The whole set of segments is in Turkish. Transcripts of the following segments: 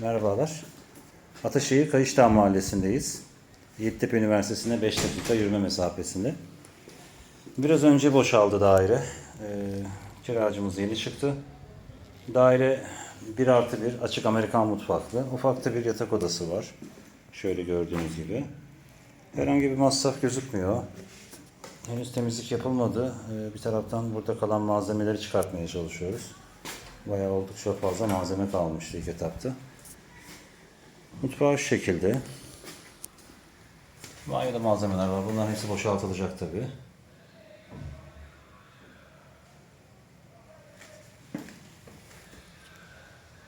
Merhabalar. Ataşehir Kayışdağ Mahallesi'ndeyiz. Yeditepe Üniversitesi'ne 5 dakika yürüme mesafesinde. Biraz önce boşaldı daire. Ee, kiracımız yeni çıktı. Daire 1 artı 1 açık Amerikan mutfaklı. Ufakta bir yatak odası var. Şöyle gördüğünüz gibi. Herhangi bir masraf gözükmüyor. Henüz temizlik yapılmadı. Ee, bir taraftan burada kalan malzemeleri çıkartmaya çalışıyoruz. Bayağı oldukça fazla malzeme kalmıştı ilk etapta. Mutfağı şu şekilde. Banyoda malzemeler var. Bunların hepsi boşaltılacak tabii.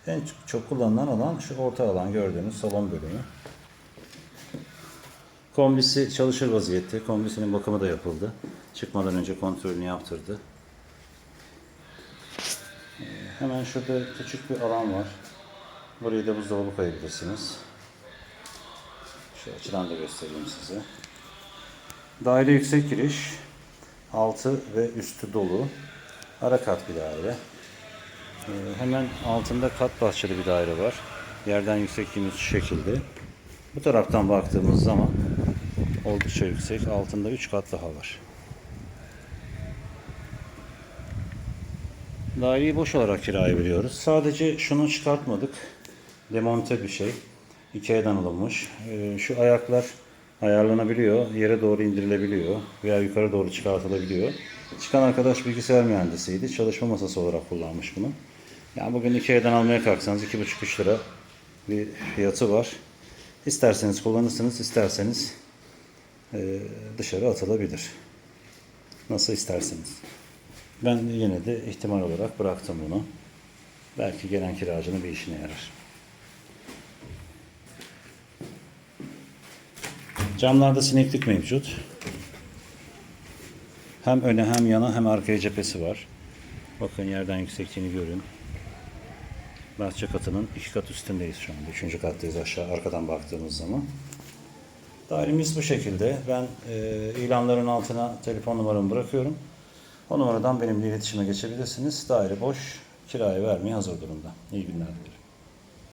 En çok- çok kullanılan alan şu orta alan gördüğünüz salon bölümü. Kombisi çalışır vaziyette. Kombisinin bakımı da yapıldı. Çıkmadan önce kontrolünü yaptırdı. Ee, Hemen şurada küçük bir alan var. Buraya da buzdolabı koyabilirsiniz. Şu açıdan da göstereyim size. Daire yüksek giriş. Altı ve üstü dolu. Ara kat bir daire. Ee, Hemen altında kat bahçeli bir daire var. Yerden yüksekliğimiz şu şekilde. Bu taraftan baktığımız zaman oldukça yüksek. Altında 3 kat daha var. Daireyi boş olarak kiraya veriyoruz. Sadece şunu çıkartmadık. Demonte bir şey. Ikea'dan alınmış. Ee, şu ayaklar ayarlanabiliyor. Yere doğru indirilebiliyor. Veya yukarı doğru çıkartılabiliyor. Çıkan arkadaş bilgisayar mühendisiydi. Çalışma masası olarak kullanmış bunu. Yani bugün Ikea'dan almaya kalksanız 2,5-3 lira bir fiyatı var. İsterseniz kullanırsınız, isterseniz e, dışarı atılabilir. Nasıl isterseniz. Ben yine de ihtimal olarak bıraktım bunu. Belki gelen kiracının bir işine yarar. Camlarda sineklik mevcut. Hem öne hem yana hem arkaya cephesi var. Bakın yerden yüksekliğini görün. Bahçe katının iki kat üstündeyiz şu anda. Üçüncü kattayız aşağı arkadan baktığımız zaman. Dairemiz bu şekilde. Ben e, ilanların altına telefon numaramı bırakıyorum. O numaradan benimle iletişime geçebilirsiniz. Daire boş. Kiraya vermeye hazır durumda. İyi günler dilerim.